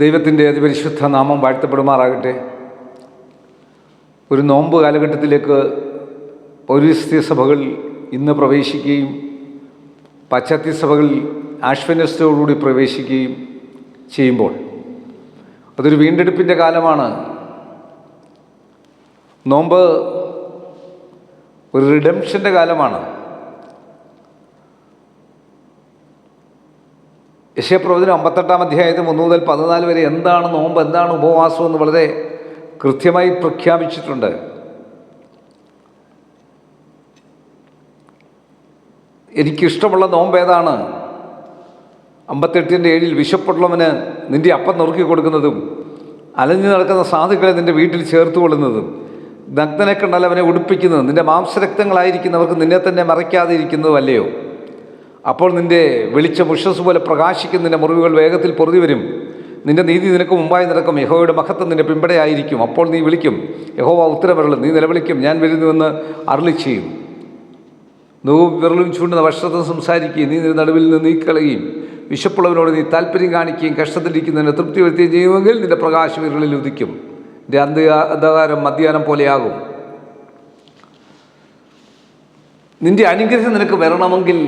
ദൈവത്തിന്റെ അതിപരിശുദ്ധ നാമം വാഴ്ത്തപ്പെടുമാറാകട്ടെ. ഒരു നോമ്പ് കാലഘട്ടത്തിലേക്ക് പൗരസ്ത്യ സഭകൾ ഇന്ന് പ്രവേശിക്കുകയും പാശ്ചാത്യ സഭകൾ ആശ്വന്യസ്ഥയോടുകൂടി പ്രവേശിക്കുകയും ചെയ്യുമ്പോൾ അതൊരു വീണ്ടെടുപ്പിന്റെ കാലമാണ്. നോമ്പ് ഒരു റിഡംഷന്റെ കാലമാണ്. യശയപ്രവചനം അമ്പത്തെട്ടാം അധ്യായത്തിൽ ഒന്ന് മുതൽ പതിനാല് വരെ എന്താണ് നോമ്പ് എന്താണ് ഉപവാസം എന്ന് വളരെ കൃത്യമായി പ്രഖ്യാപിച്ചിട്ടുണ്ട്. എനിക്കിഷ്ടമുള്ള നോമ്പ് ഏതാണ്? അമ്പത്തെട്ടിന്റെ ഏഴിൽ വിശപ്പുള്ളവന് നിന്റെ അപ്പം നുറുക്കി കൊടുക്കുന്നതും അലഞ്ഞു നടക്കുന്ന സാധുക്കളെ നിന്റെ വീട്ടിൽ ചേർത്ത് കൊള്ളുന്നതും നഗ്നനെ കണ്ടാൽ അവനെ ഉടുപ്പിക്കുന്നതും നിന്റെ മാംസരക്തങ്ങളായിരിക്കുന്നവർക്ക് നിന്നെ തന്നെ മറയ്ക്കാതെ ഇരിക്കുന്നതും അല്ലയോ? അപ്പോൾ നിന്റെ വെളിച്ചം ഉഷസ് പോലെ പ്രകാശിക്കും നിന്റെ മുറിവുകൾ വേഗത്തിൽ പൊറുതി വരും. നിന്റെ നീതി നിനക്ക് മുമ്പായി നടക്കും. യഹോയുടെ മഹത്വം നിന്റെ പിമ്പടയായിരിക്കും അപ്പോൾ നീ വിളിക്കും. യഹോവ ഉത്തരവരളും നീ നിലവിളിക്കും. ഞാൻ വരുന്നുവെന്ന് അരളി ചെയ്യും. നോവും വിരലും ചൂണ്ടുന്ന വർഷത്തെ സംസാരിക്കുകയും നീ നിന്റെ നടുവിൽ നിന്ന് നീക്കളയുകയും വിശപ്പുള്ളവനോട് നീ താല്പര്യം കാണിക്കുകയും കഷ്ടത്തിലിരിക്കുന്നതിന് തൃപ്തി വരുത്തുകയും ചെയ്യുമെങ്കിൽ നിന്റെ പ്രകാശം വിരളിൽ ഉദിക്കും. നിന്റെ അന്ധ അന്ധകാരം മധ്യാനം പോലെയാകും. നിന്റെ അനുഗ്രഹം നിനക്ക് വരണമെങ്കിൽ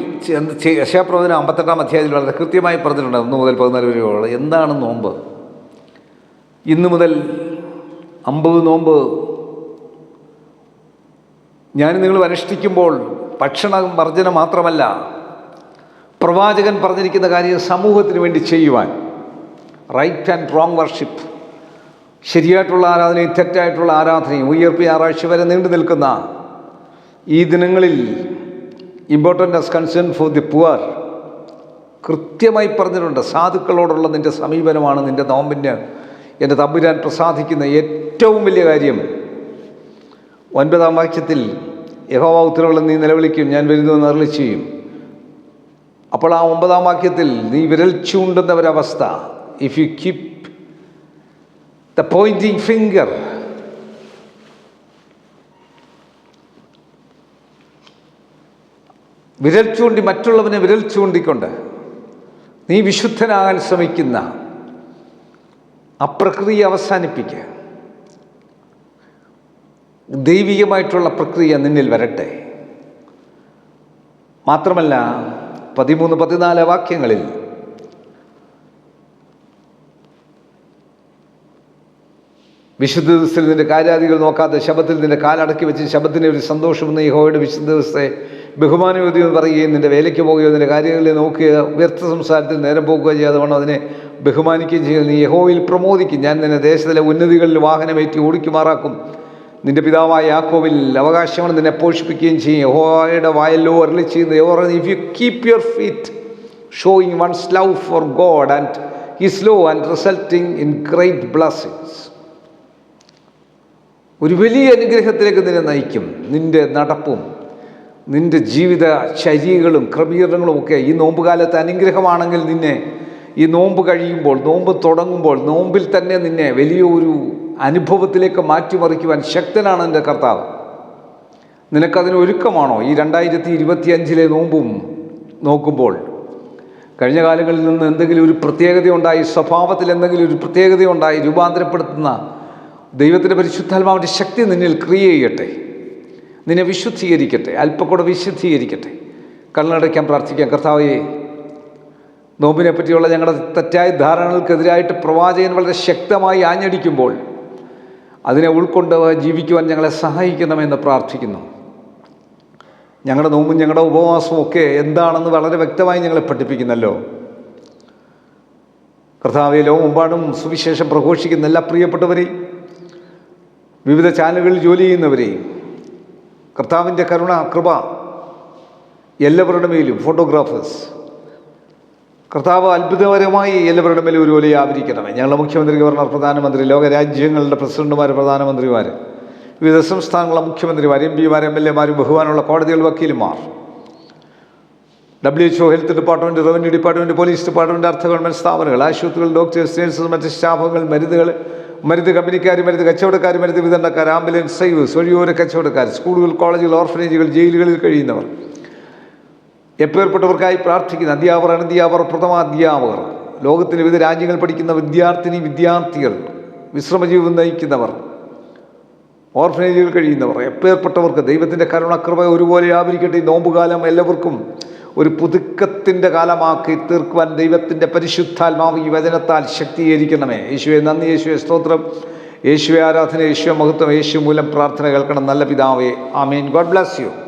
യശാപ്രവചനം അമ്പത്തെട്ടാം അധ്യായത്തിൽ വളരെ കൃത്യമായി പറഞ്ഞിട്ടുണ്ട് ഒന്ന് മുതൽ പതിനാല് വരെയുള്ള എന്താണ് നോമ്പ്? ഇന്ന് മുതൽ അമ്പത് നോമ്പ്. ഞാൻ നിങ്ങൾ അനുഷ്ഠിക്കുമ്പോൾ ഭക്ഷണ വർജന മാത്രമല്ല പ്രവാചകൻ പറഞ്ഞിരിക്കുന്ന കാര്യം സമൂഹത്തിന് വേണ്ടി ചെയ്യുവാൻ. റൈറ്റ് ആൻഡ് റോങ് വർഷിപ്പ് ശരിയായിട്ടുള്ള ആരാധനയും തെറ്റായിട്ടുള്ള ആരാധനയും ഉയർപ്പി ഞായറാഴ്ച വരെ നീണ്ടു നിൽക്കുന്ന ഈ ദിനങ്ങളിൽ important as concern for the poor കൃത്യമായി പറഞ്ഞിട്ടുണ്ട്. സാധുക്കളോടുള്ള നിന്റെ സമീപനമാണ് നിന്റെ നോമ്പിന് എന്റെ തമ്പുരാൻ പ്രസാദിക്കുന്ന ഏറ്റവും വലിയ കാര്യം. ഒൻപതാം വാക്യത്തിൽ യഹോവ ഉത്തരവുള്ള നീ നിലവിളിക്കും ഞാൻ വരുന്നുവെന്ന് അരളി ചെയ്യും. അപ്പോൾ ആ ഒമ്പതാം വാക്യത്തിൽ നീ വിരൽ ചൂണ്ടുന്ന ഒരവസ്ഥ if you keep the pointing finger വിരൽ ചൂണ്ടി മറ്റുള്ളവനെ വിരൽ ചൂണ്ടിക്കൊണ്ട് നീ വിശുദ്ധനാകാൻ ശ്രമിക്കുന്ന ആ പ്രക്രിയ അവസാനിപ്പിക്കുക. ദൈവികമായിട്ടുള്ള പ്രക്രിയ നിന്നിൽ വരട്ടെ. മാത്രമല്ല പതിമൂന്ന് പതിനാല് വാക്യങ്ങളിൽ വിശുദ്ധ ദിവസത്തിൽ നിന്റെ കാര്യാദികൾ നോക്കാതെ ശബത്തിൽ നിന്റെ കാലടക്കി വെച്ച് ശബത്തിന്റെ ഒരു സന്തോഷമെന്ന് ഹോയുടെ വിശുദ്ധ ദിവസത്തെ ബഹുമാനയോഗ്യം എന്ന് പറയുകയും നിന്റെ വേലയ്ക്ക് പോവുകയോ നിന്റെ കാര്യങ്ങളിൽ നോക്കുക വ്യർത്ഥ സംസാരത്തിൽ നേരം പോകുക ചെയ്യാതെ വേണം അതിനെ ബഹുമാനിക്കുകയും ചെയ്യുക നീ യഹോയിൽ പ്രമോദിക്കും. ഞാൻ നിന്നെ ദേശത്തിലെ ഉന്നതികളിൽ വാഹനമേറ്റി ഓടിക്കുമാറാക്കും. നിന്റെ പിതാവായ യാക്കോവിൽ അവകാശമാണ് നിന്നെ പോഷിപ്പിക്കുകയും ചെയ്യും. യഹോയുടെ വായല്ലോ അരളി ചെയ്യുന്ന if you keep your feet showing one's love for God and his law and resulting in great blessings ഒരു വലിയ അനുഗ്രഹത്തിലേക്ക് നിന്നെ നയിക്കും. നിന്റെ നടപ്പും നിന്റെ ജീവിത ശരീരങ്ങളും ക്രമീകരണങ്ങളും ഒക്കെ ഈ നോമ്പ് കാലത്ത് അനുഗ്രഹമാണെങ്കിൽ നിന്നെ ഈ നോമ്പ് കഴിയുമ്പോൾ നോമ്പ് തുടങ്ങുമ്പോൾ നോമ്പിൽ തന്നെ നിന്നെ വലിയ ഒരു അനുഭവത്തിലേക്ക് മാറ്റിമറിക്കുവാൻ ശക്തനാണ് എന്റെ കർത്താവ്. നിനക്കതിന് ഒരുക്കമാണോ ഈ രണ്ടായിരത്തി ഇരുപത്തി അഞ്ചിലെ നോമ്പും നോക്കുമ്പോൾ? കഴിഞ്ഞ കാലങ്ങളിൽ നിന്ന് എന്തെങ്കിലും ഒരു പ്രത്യേകതയുണ്ടായി സ്വഭാവത്തിൽ എന്തെങ്കിലും ഒരു പ്രത്യേകതയുണ്ടായി രൂപാന്തരപ്പെടുത്തുന്ന ദൈവത്തിന്റെ പരിശുദ്ധാത്മാവിന്റെ ശക്തി നിന്നിൽ ക്രിയ ചെയ്യട്ടെ. നിന്നെ വിശുദ്ധീകരിക്കട്ടെ അല്പക്കൂടെ വിശുദ്ധീകരിക്കട്ടെ. കണ്ണടയ്ക്കാൻ പ്രാർത്ഥിക്കാം. കർത്താവേ നോമ്പിനെ പറ്റിയുള്ള ഞങ്ങളുടെ തെറ്റായ ധാരണകൾക്കെതിരായിട്ട് പ്രവാചകൻ വളരെ ശക്തമായി ആഞ്ഞടിക്കുമ്പോൾ അതിനെ ഉൾക്കൊണ്ട് ജീവിക്കുവാൻ ഞങ്ങളെ സഹായിക്കണമെന്ന് പ്രാർത്ഥിക്കുന്നു. ഞങ്ങളുടെ നോമ്പും ഞങ്ങളുടെ ഉപവാസവും ഒക്കെ എന്താണെന്ന് വളരെ വ്യക്തമായി ഞങ്ങളെ പഠിപ്പിക്കുന്നല്ലോ. കർത്താവെ ലോകമെമ്പാടും സുവിശേഷം പ്രഘോഷിക്കുന്ന എല്ലാ പ്രിയപ്പെട്ടവരെയും വിവിധ ചാനലുകളിൽ ജോലി ചെയ്യുന്നവരെയും കർത്താവിന്റെ കരുണ കൃപ എല്ലാവരുടെ മേലും ഫോട്ടോഗ്രാഫേഴ്സ് കർത്താവ് അത്ഭുതകരമായി എല്ലാവരുടെ മേലും ഒരു വലിയ ആവരിക്കണമേ ഞങ്ങളുടെ മുഖ്യമന്ത്രി ഗവർണർ പ്രധാനമന്ത്രി ലോകരാജ്യങ്ങളുടെ പ്രസിഡന്റുമാർ പ്രധാനമന്ത്രിമാർ വിവിധ സംസ്ഥാനങ്ങളുടെ മുഖ്യമന്ത്രിമാർ എം പിമാർ എം എൽ എമാരും ബഹുമാനമുള്ള കോടതികൾ വക്കീലുമാർ. W HO health department revenue department police department അർത്ഥ ഗവൺമെന്റ് സ്ഥാപനങ്ങൾ ആശുപത്രികൾ ഡോക്ടേഴ്സ് നേഴ്സസ് മറ്റ് സ്റ്റാഫുകൾ മരുന്നുകൾ മരുന്ന് കമ്പനിക്കാർ മരുന്ന് കച്ചവടക്കാർ മരുന്ന് വിതരണക്കാർ ആംബുലൻസ് സൈവേഴ്സ് വഴിയോര കച്ചവടക്കാർ സ്കൂളുകൾ കോളേജുകൾ ഓർഫനേജുകൾ ജയിലുകളിൽ കഴിയുന്നവർ. എപ്പേർപ്പെട്ടവർക്കായി പ്രാർത്ഥിക്കുന്ന അധ്യാപകർ അനധ്യാപകർ പ്രഥമ അധ്യാപകർ ലോകത്തിലെ വിവിധ രാജ്യങ്ങൾ പഠിക്കുന്ന വിദ്യാർത്ഥിനി വിദ്യാർത്ഥികൾ വിശ്രമജീവിതം നയിക്കുന്നവർ ഓർഫനേജുകൾ കഴിയുന്നവർ എപ്പേർപ്പെട്ടവർക്ക് ദൈവത്തിന്റെ കരുണക്രമ ഒരുപോലെ ആവരിക്കട്ടെ ഈ നോമ്പുകാലം എല്ലാവർക്കും. ഒരു പുതുക്കത്തിന്റെ കാലമാക്കി തീർക്കുവാൻ ദൈവത്തിന്റെ പരിശുദ്ധാത്മാവ് ഈ വചനത്താൽ ശക്തീകരിക്കണമേ. യേശുവെ നന്ദി യേശുവെ സ്തോത്രം. യേശുവെ ആരാധന യേശുവെ മഹത്വം യേശു മൂലം പ്രാർത്ഥന കേൾക്കണം. നല്ല പിതാവേ ആമീൻ. God bless you.